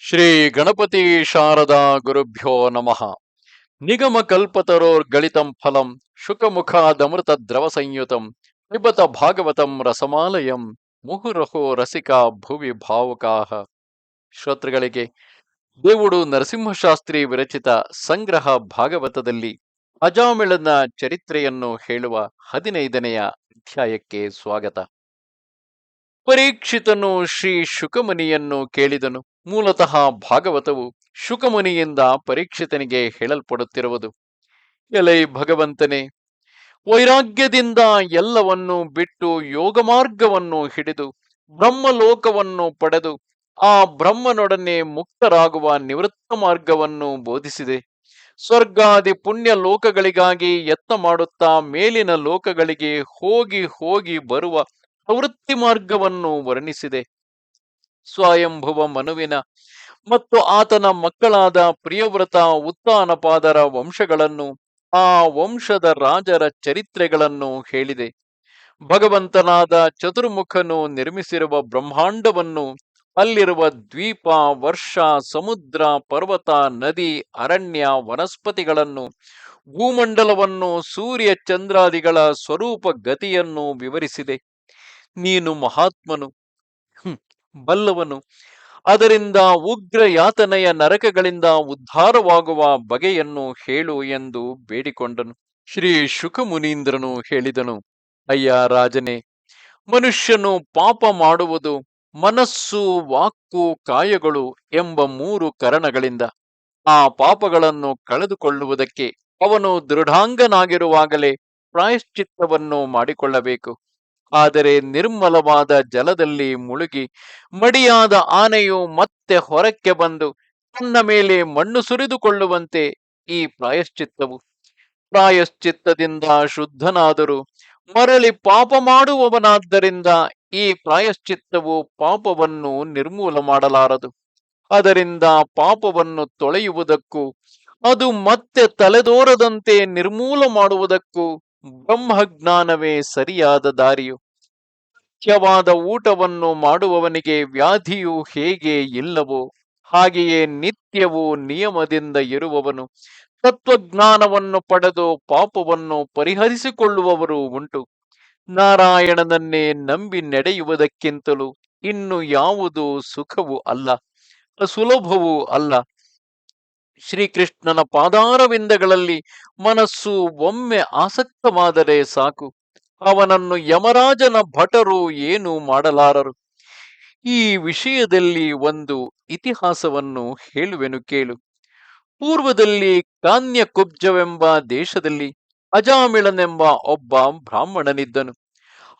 ಶ್ರೀ ಗಣಪತಿ ಶಾರದಾ ಗುರುಭ್ಯೋ ನಮಃ. ನಿಗಮ ಕಲ್ಪತರೋರ್ಗಳಿತಂ ಫಲಂ, ಶುಕಮುಖಾದಮೃತ ದ್ರವ ಸಂಯುತಂ ಪಿಬತ ಭಾಗವತಂ ರಸಮಾಲಯಂ, ಮುಹುರಹೋ ರಸಿಕಾ ಭುವಿ ಭಾವುಕಾಹ. ಶ್ರೋತೃಗಳಿಗೆ, ದೇವುಡು ನರಸಿಂಹಶಾಸ್ತ್ರಿ ವಿರಚಿತ ಸಂಗ್ರಹ ಭಾಗವತದಲ್ಲಿ ಅಜಾಮಿಳನ ಚರಿತ್ರೆಯನ್ನು ಹೇಳುವ ಹದಿನೈದನೆಯ ಅಧ್ಯಾಯಕ್ಕೆ ಸ್ವಾಗತ. ಪರೀಕ್ಷಿತನು ಶ್ರೀ ಶುಕಮುನಿಯನ್ನು ಕೇಳಿದನು. ಮೂಲತಃ ಭಾಗವತವು ಶುಕಮುನಿಯಿಂದ ಪರೀಕ್ಷಿತನಿಗೆ ಹೇಳಲ್ಪಡುತ್ತಿರುವುದು. ಎಲೈ ಭಗವಂತನೇ, ವೈರಾಗ್ಯದಿಂದ ಎಲ್ಲವನ್ನು ಬಿಟ್ಟು ಯೋಗ ಮಾರ್ಗವನ್ನು ಹಿಡಿದು ಬ್ರಹ್ಮಲೋಕವನ್ನು ಪಡೆದು ಆ ಬ್ರಹ್ಮನೊಡನೆ ಮುಕ್ತರಾಗುವ ನಿವೃತ್ತ ಮಾರ್ಗವನ್ನು ಬೋಧಿಸಿದೆ. ಸ್ವರ್ಗಾದಿ ಪುಣ್ಯ ಲೋಕಗಳಿಗಾಗಿ ಯತ್ನ ಮಾಡುತ್ತಾ ಮೇಲಿನ ಲೋಕಗಳಿಗೆ ಹೋಗಿ ಹೋಗಿ ಬರುವ ಪ್ರವೃತ್ತಿ ಮಾರ್ಗವನ್ನು ವರ್ಣಿಸಿದೆ. ಸ್ವಯಂಭವ ಮನುವಿನ ಮತ್ತು ಆತನ ಮಕ್ಕಳಾದ ಪ್ರಿಯವ್ರತ ಉತ್ತಾನಪಾದರ ವಂಶಗಳನ್ನು, ಆ ವಂಶದ ರಾಜರ ಚರಿತ್ರೆಗಳನ್ನು ಹೇಳಿದೆ. ಭಗವಂತನಾದ ಚತುರ್ಮುಖನು ನಿರ್ಮಿಸಿರುವ ಬ್ರಹ್ಮಾಂಡವನ್ನು, ಅಲ್ಲಿರುವ ದ್ವೀಪ, ವರ್ಷ, ಸಮುದ್ರ, ಪರ್ವತ, ನದಿ, ಅರಣ್ಯ, ವನಸ್ಪತಿಗಳನ್ನು, ಭೂಮಂಡಲವನ್ನು ಸೂರ್ಯ ಚಂದ್ರಾದಿಗಳ ಸ್ವರೂಪ ಗತಿಯನ್ನು ವಿವರಿಸಿದೆ. ನೀನು ಮಹಾತ್ಮನು ಬಲ್ಲವನು. ಅದರಿಂದ ಉಗ್ರ ಯಾತನೆಯ ನರಕಗಳಿಂದ ಉದ್ಧಾರವಾಗುವ ಬಗೆಯನ್ನು ಹೇಳು ಎಂದು ಬೇಡಿಕೊಂಡನು. ಶ್ರೀ ಶುಕಮುನೀಂದ್ರನು ಹೇಳಿದನು, ಅಯ್ಯ ರಾಜನೇ, ಮನುಷ್ಯನು ಪಾಪ ಮಾಡುವುದು ಮನಸ್ಸು ವಾಕ್ಕು ಕಾಯಗಳು ಎಂಬ ಮೂರು ಕರಣಗಳಿಂದ. ಆ ಪಾಪಗಳನ್ನು ಕಳೆದುಕೊಳ್ಳುವುದಕ್ಕೆ ಅವನು ದೃಢಾಂಗನಾಗಿರುವಾಗಲೇ ಪ್ರಾಯಶ್ಚಿತ್ತವನ್ನು ಮಾಡಿಕೊಳ್ಳಬೇಕು. ಆದರೆ ನಿರ್ಮಲವಾದ ಜಲದಲ್ಲಿ ಮುಳುಗಿ ಮಡಿಯಾದ ಆನೆಯು ಮತ್ತೆ ಹೊರಕ್ಕೆ ಬಂದು ತನ್ನ ಮೇಲೆ ಮಣ್ಣು ಸುರಿದುಕೊಳ್ಳುವಂತೆ ಈ ಪ್ರಾಯಶ್ಚಿತ್ತವು. ಪ್ರಾಯಶ್ಚಿತ್ತದಿಂದ ಶುದ್ಧನಾದರೂ ಮರಳಿ ಪಾಪ ಮಾಡುವವನಾದ್ದರಿಂದ ಈ ಪ್ರಾಯಶ್ಚಿತ್ತವು ಪಾಪವನ್ನು ನಿರ್ಮೂಲ ಮಾಡಲಾರದು. ಅದರಿಂದ ಪಾಪವನ್ನು ತೊಳೆಯುವುದಕ್ಕೂ, ಅದು ಮತ್ತೆ ತಲೆದೋರದಂತೆ ನಿರ್ಮೂಲ ಮಾಡುವುದಕ್ಕೂ ಬ್ರಹ್ಮಜ್ಞಾನವೇ ಸರಿಯಾದ ದಾರಿಯು. ಮುಖ್ಯವಾದ ಊಟವನ್ನು ಮಾಡುವವನಿಗೆ ವ್ಯಾಧಿಯು ಹೇಗೆ ಇಲ್ಲವೋ ಹಾಗೆಯೇ ನಿತ್ಯವೂ ನಿಯಮದಿಂದ ಇರುವವನು ತತ್ವಜ್ಞಾನವನ್ನು ಪಡೆದು ಪಾಪವನ್ನು ಪರಿಹರಿಸಿಕೊಳ್ಳುವವರು ಉಂಟು. ನಾರಾಯಣನನ್ನೇ ನಂಬಿ ನಡೆಯುವುದಕ್ಕಿಂತಲೂ ಇನ್ನು ಯಾವುದು ಸುಖವೂ ಅಲ್ಲ, ಸುಲಭವೂ ಅಲ್ಲ. ಶ್ರೀಕೃಷ್ಣನ ಪಾದಾರವಿಂದಗಳಲ್ಲಿ ಮನಸ್ಸು ಒಮ್ಮೆ ಆಸಕ್ತವಾದರೆ ಸಾಕು. ಅವನನ್ನು ಯಮರಾಜನ ಭಟರು ಏನು ಮಾಡಲಾರರು? ಈ ವಿಷಯದಲ್ಲಿ ಒಂದು ಇತಿಹಾಸವನ್ನು ಹೇಳುವೆನು ಕೇಳು. ಪೂರ್ವದಲ್ಲಿ ಕಾನ್ಯ ಕುಬ್ಜವೆಂಬ ದೇಶದಲ್ಲಿ ಅಜಾಮಿಳನೆಂಬ ಒಬ್ಬ ಬ್ರಾಹ್ಮಣನಿದ್ದನು.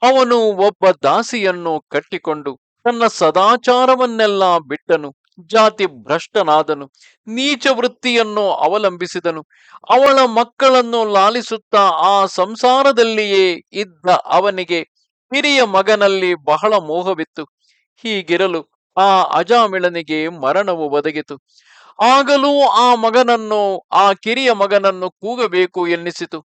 ಅವನು ಒಬ್ಬ ದಾಸಿಯನ್ನು ಕಟ್ಟಿಕೊಂಡು ತನ್ನ ಸದಾಚಾರವನ್ನೆಲ್ಲ ಬಿಟ್ಟನು. ಜಾತಿ ಭ್ರಷ್ಟನಾದನು, ನೀಚ ವೃತ್ತಿಯನ್ನು ಅವಲಂಬಿಸಿದನು, ಅವಳ ಮಕ್ಕಳನ್ನು ಲಾಲಿಸುತ್ತಾ ಆ ಸಂಸಾರದಲ್ಲಿಯೇ ಇದ್ದ ಅವನಿಗೆ ಹಿರಿಯ ಮಗನಲ್ಲಿ ಬಹಳ ಮೋಹವಿತ್ತು. ಹೀಗಿರಲು ಆ ಅಜಾಮಿಳನಿಗೆ ಮರಣವು ಒದಗಿತು. ಆಗಲೂ ಆ ಮಗನನ್ನು, ಆ ಕಿರಿಯ ಮಗನನ್ನು ಕೂಗಬೇಕು ಎನ್ನಿಸಿತು.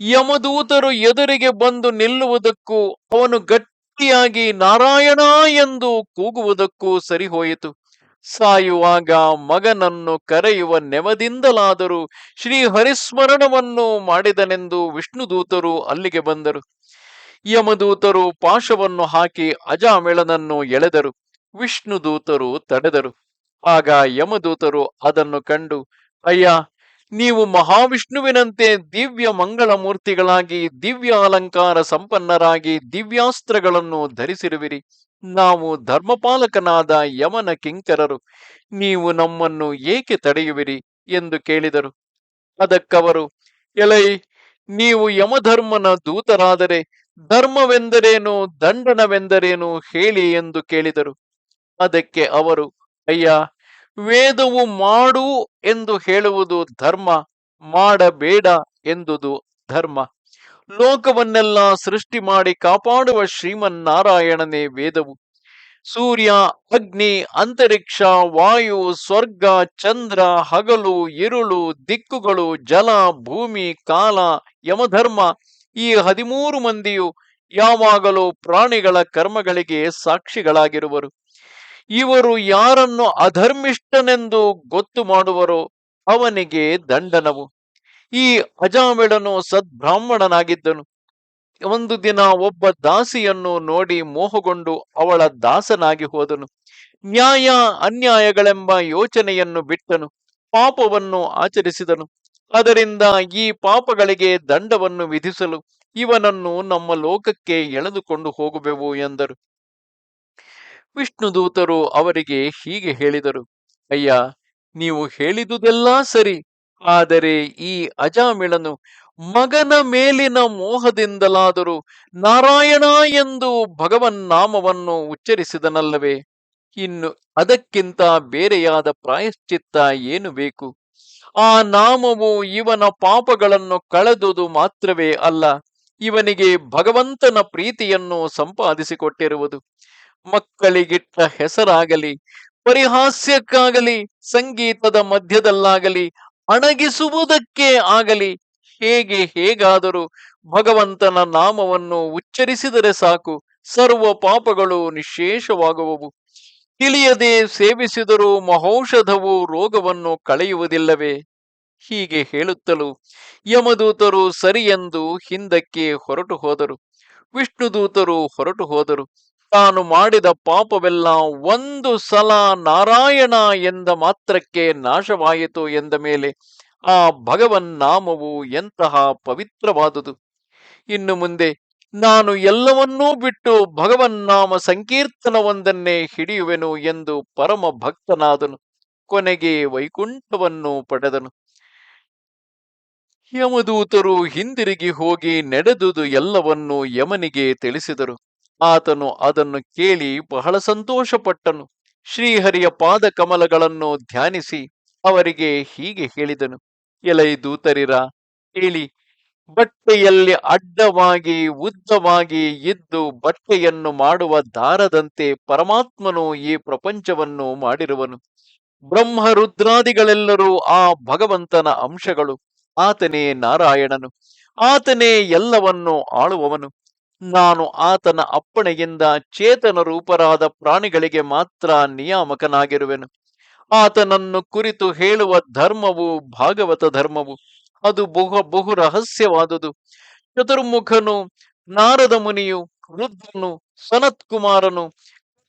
ಯಮದೂತರು ಎದುರಿಗೆ ಬಂದು ನಿಲ್ಲುವುದಕ್ಕೂ, ಅವನು ಗಟ್ಟಿಯಾಗಿ ನಾರಾಯಣ ಎಂದು ಕೂಗುವುದಕ್ಕೂ ಸರಿಹೋಯಿತು. ಸಾಯುವಾಗ ಮಗನನ್ನು ಕರೆಯುವ ನೆಮದಿಂದಲಾದರೂ ಶ್ರೀ ಹರಿಸ್ಮರಣವನ್ನು ಮಾಡಿದನೆಂದು ವಿಷ್ಣುದೂತರು ಅಲ್ಲಿಗೆ ಬಂದರು. ಯಮದೂತರು ಪಾಶವನ್ನು ಹಾಕಿ ಅಜಾಮಿಳನನ್ನು ಎಳೆದರು. ವಿಷ್ಣುದೂತರು ತಡೆದರು. ಆಗ ಯಮದೂತರು ಅದನ್ನು ಕಂಡು, ಅಯ್ಯ, ನೀವು ಮಹಾವಿಷ್ಣುವಿನಂತೆ ದಿವ್ಯ ಮಂಗಳ ಮೂರ್ತಿಗಳಾಗಿ ದಿವ್ಯ ಅಲಂಕಾರ ಸಂಪನ್ನರಾಗಿ ದಿವ್ಯಾಸ್ತ್ರಗಳನ್ನು ಧರಿಸಿರುವಿರಿ. ನಾವು ಧರ್ಮಪಾಲಕನಾದ ಯಮನ ಕಿಂಕರರು, ನೀವು ನಮ್ಮನ್ನು ಏಕೆ ತಡೆಯುವಿರಿ? ಎಂದು ಕೇಳಿದರು. ಅದಕ್ಕವರು, ಎಲೈ, ನೀವು ಯಮಧರ್ಮನ ದೂತರಾದರೆ ಧರ್ಮವೆಂದರೇನು, ದಂಡನವೆಂದರೇನು ಹೇಳಿ ಎಂದು ಕೇಳಿದರು. ಅದಕ್ಕೆ ಅವರು, ಅಯ್ಯ, ವೇದವು ಮಾಡು ಎಂದು ಹೇಳುವುದು ಧರ್ಮ, ಮಾಡಬೇಡ ಎಂದುದು ಧರ್ಮ. ಲೋಕವನ್ನೆಲ್ಲ ಸೃಷ್ಟಿ ಮಾಡಿ ಕಾಪಾಡುವ ಶ್ರೀಮನ್ನಾರಾಯಣನೇ ವೇದವು. ಸೂರ್ಯ, ಅಗ್ನಿ, ಅಂತರಿಕ್ಷ, ವಾಯು, ಸ್ವರ್ಗ, ಚಂದ್ರ, ಹಗಲು, ಇರುಳು, ದಿಕ್ಕುಗಳು, ಜಲ, ಭೂಮಿ, ಕಾಲ, ಯಮಧರ್ಮ ಈ ಹದಿಮೂರು ಮಂದಿಯು ಯಾವಾಗಲೂ ಪ್ರಾಣಿಗಳ ಕರ್ಮಗಳಿಗೆ ಸಾಕ್ಷಿಗಳಾಗಿರುವರು. ಇವರು ಯಾರನ್ನು ಅಧರ್ಮಿಷ್ಠನೆಂದು ಗೊತ್ತು ಮಾಡುವರೋ ಅವನಿಗೆ ದಂಡನವು. ಈ ಅಜಾಮಿಳನು ಸದ್ಬ್ರಾಹ್ಮಣನಾಗಿದ್ದನು. ಒಂದು ದಿನ ಒಬ್ಬ ದಾಸಿಯನ್ನು ನೋಡಿ ಮೋಹಗೊಂಡು ಅವಳ ದಾಸನಾಗಿ ಹೋದನು. ನ್ಯಾಯ ಅನ್ಯಾಯಗಳೆಂಬ ಯೋಚನೆಯನ್ನು ಬಿಟ್ಟನು. ಪಾಪವನ್ನು ಆಚರಿಸಿದನು. ಅದರಿಂದ ಈ ಪಾಪಗಳಿಗೆ ದಂಡವನ್ನು ವಿಧಿಸಲು ಇವನನ್ನು ನಮ್ಮ ಲೋಕಕ್ಕೆ ಎಳೆದುಕೊಂಡು ಹೋಗುವೆವು ಎಂದರು. ವಿಷ್ಣುದೂತರು ಅವರಿಗೆ ಹೀಗೆ ಹೇಳಿದರು. ಅಯ್ಯ, ನೀವು ಹೇಳಿದುದೆಲ್ಲಾ ಸರಿ. ಆದರೆ ಈ ಅಜಾಮಿಳನು ಮಗನ ಮೇಲಿನ ಮೋಹದಿಂದಲಾದರೂ ನಾರಾಯಣ ಎಂದು ಭಗವನ್ ನಾಮವನ್ನು ಉಚ್ಚರಿಸಿದನಲ್ಲವೇ? ಇನ್ನು ಅದಕ್ಕಿಂತ ಬೇರೆಯಾದ ಪ್ರಾಯಶ್ಚಿತ್ತ ಏನು ಬೇಕು? ಆ ನಾಮವು ಇವನ ಪಾಪಗಳನ್ನು ಕಳೆದುದು ಮಾತ್ರವೇ ಅಲ್ಲ, ಇವನಿಗೆ ಭಗವಂತನ ಪ್ರೀತಿಯನ್ನು ಸಂಪಾದಿಸಿಕೊಟ್ಟಿರುವುದು. ಮಕ್ಕಳಿಗಿಟ್ಟ ಹೆಸರಾಗಲಿ, ಪರಿಹಾಸ್ಯಕ್ಕಾಗಲಿ, ಸಂಗೀತದ ಮಧ್ಯದಲ್ಲಾಗಲಿ ಅಣಗಿಸುವುದಕ್ಕೆ ಆಗಲಿ. ಹೇಗೆ ಹೇಗಾದರೂ ಭಗವಂತನ ನಾಮವನ್ನು ಉಚ್ಚರಿಸಿದರೆ ಸಾಕು. ಸರ್ವ ಪಾಪಗಳು ನಿಶೇಷವಾಗುವವು. ತಿಳಿಯದೆ ಸೇವಿಸಿದರೂ ಮಹೌಷಧವು ರೋಗವನ್ನು ಕಳೆಯುವುದಿಲ್ಲವೇ? ಹೀಗೆ ಹೇಳುತ್ತಲೂ ಯಮದೂತರು ಸರಿಯೆಂದು ಹಿಂದಕ್ಕೆ ಹೊರಟು ಹೋದರು ವಿಷ್ಣುದೂತರು ಹೊರಟು ಹೋದರು ತಾನು ಮಾಡಿದ ಪಾಪವೆಲ್ಲ ಒಂದು ಸಲ ನಾರಾಯಣ ಎಂದ ಮಾತ್ರಕ್ಕೆ ನಾಶವಾಯಿತು ಎಂದ ಮೇಲೆ ಆ ಭಗವನ್ ನಾಮವು ಎಂತಹ ಪವಿತ್ರವಾದುದು. ಇನ್ನು ಮುಂದೆ ನಾನು ಎಲ್ಲವನ್ನೂ ಬಿಟ್ಟು ಭಗವನ್ನಾಮ ಸಂಕೀರ್ತನವೊಂದನ್ನೇ ಹಿಡಿಯುವೆನು ಎಂದು ಪರಮ ಭಕ್ತನಾದನು. ಕೊನೆಗೆ ವೈಕುಂಠವನ್ನು ಪಡೆದನು. ಯಮದೂತರು ಹಿಂದಿರುಗಿ ಹೋಗಿ ನಡೆದುದು ಎಲ್ಲವನ್ನೂ ಯಮನಿಗೆ ತಿಳಿಸಿದರು. ಆತನು ಅದನ್ನು ಕೇಳಿ ಬಹಳ ಸಂತೋಷಪಟ್ಟನು. ಶ್ರೀಹರಿಯ ಪಾದ ಕಮಲಗಳನ್ನು ಧ್ಯಾನಿಸಿ ಅವರಿಗೆ ಹೀಗೆ ಹೇಳಿದನು. ಎಲೈ ದೂತರಿರ, ಕೇಳಿ, ಬಟ್ಟೆಯಲ್ಲಿ ಅಡ್ಡವಾಗಿ, ಉದ್ದವಾಗಿ ಇದ್ದು ಬಟ್ಟೆಯನ್ನು ಮಾಡುವ ದಾರದಂತೆ ಪರಮಾತ್ಮನು ಈ ಪ್ರಪಂಚವನ್ನು ಮಾಡಿರುವನು. ಬ್ರಹ್ಮ ರುದ್ರಾದಿಗಳೆಲ್ಲರೂ ಆ ಭಗವಂತನ ಅಂಶಗಳು. ಆತನೇ ನಾರಾಯಣನು. ಆತನೇ ಎಲ್ಲವನ್ನು ಆಳುವವನು. ನಾನು ಆತನ ಅಪ್ಪಣೆಯಿಂದ ಚೇತನ ರೂಪರಾದ ಪ್ರಾಣಿಗಳಿಗೆ ಮಾತ್ರ ನಿಯಾಮಕನಾಗಿರುವೆನು. ಆತನನ್ನು ಕುರಿತು ಹೇಳುವ ಧರ್ಮವು ಭಾಗವತ ಧರ್ಮವು, ಅದು ಬಹು ಬಹು ರಹಸ್ಯವಾದುದು. ಚತುರ್ಮುಖನು, ನಾರದ ಮುನಿಯು ರುದ್ರನು ಸನತ್ ಕುಮಾರನು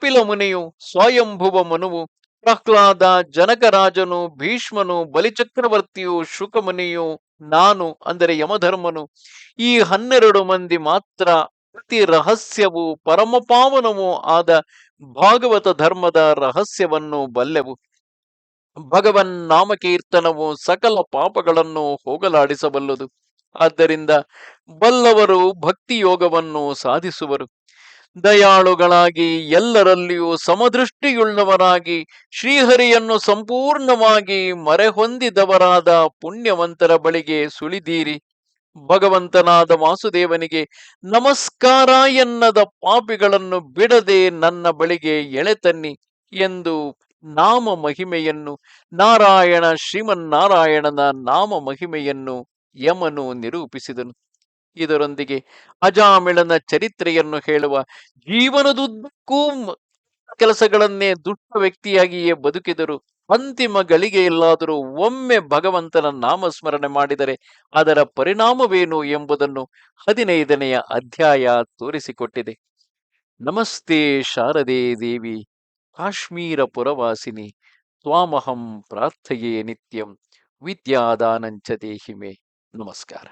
ಕಪಿಲ ಮುನಿಯು, ಸ್ವಯಂಭುವ ಮನುವು, ಪ್ರಹ್ಲಾದ ಜನಕರಾಜನು, ಭೀಷ್ಮನು, ಬಲಿಚಕ್ರವರ್ತಿಯು, ಶುಕಮುನಿಯು, ನಾನು, ಅಂದರೆ ಯಮಧರ್ಮನು, ಈ ಹನ್ನೆರಡು ಮಂದಿ ಮಾತ್ರ ಅತಿ ರಹಸ್ಯವೂ ಪರಮಪಾವನವೂ ಆದ ಭಾಗವತ ಧರ್ಮದ ರಹಸ್ಯವನ್ನು ಬಲ್ಲೆವು. ಭಗವನ್ ನಾಮಕೀರ್ತನವು ಸಕಲ ಪಾಪಗಳನ್ನು ಹೋಗಲಾಡಿಸಬಲ್ಲದು. ಆದ್ದರಿಂದ ಬಲ್ಲವರು ಭಕ್ತಿ ಯೋಗವನ್ನು ಸಾಧಿಸುವರು. ದಯಾಳುಗಳಾಗಿ ಎಲ್ಲರಲ್ಲಿಯೂ ಸಮದೃಷ್ಟಿಯುಳ್ಳವರಾಗಿ, ಶ್ರೀಹರಿಯನ್ನು ಸಂಪೂರ್ಣವಾಗಿ ಮರೆಹೊಂದಿದವರಾದ ಪುಣ್ಯವಂತರ ಬಳಿಗೆ ಸುಳಿದೀರಿ. ಭಗವಂತನಾದ ವಾಸುದೇವನಿಗೆ, ನಮಸ್ಕಾರ ಎನ್ನದ ಪಾಪಿಗಳನ್ನು ಬಿಡದೆ ನನ್ನ ಬಳಿಗೆ ಎಳೆತನ್ನಿ ಎಂದು ನಾಮ ಮಹಿಮೆಯನ್ನು, ನಾರಾಯಣ ಶ್ರೀಮನ್ನಾರಾಯಣನ ನಾಮ ಮಹಿಮೆಯನ್ನು ಯಮನು ನಿರೂಪಿಸಿದನು. ಇದರೊಂದಿಗೆ ಅಜಾಮಿಳನ ಚರಿತ್ರೆಯನ್ನು ಹೇಳುವ ಜೀವನದುದ್ದಕ್ಕೂ ಕೆಲಸಗಳನ್ನೇ ದುಷ್ಟ ವ್ಯಕ್ತಿಯಾಗಿಯೇ ಬದುಕಿದರು. ಅಂತಿಮ ಗಳಿಗೆಯಲ್ಲಾದರೂ ಒಮ್ಮೆ ಭಗವಂತನ ನಾಮಸ್ಮರಣೆ ಮಾಡಿದರೆ ಅದರ ಪರಿಣಾಮವೇನು ಎಂಬುದನ್ನು ಹದಿನೈದನೆಯ ಅಧ್ಯಾಯ ತೋರಿಸಿಕೊಟ್ಟಿದೆ. ನಮಸ್ತೆ ಶಾರದೆ ದೇವಿ ಕಾಶ್ಮೀರ ಪುರವಾಸಿನಿ ತ್ವಾಮಹಂ ಪ್ರಾರ್ಥೆಯೇ ನಿತ್ಯಂ, ವಿದ್ಯಾದಾನಂಚ ದೇಹಿಮೆ. ನಮಸ್ಕಾರ.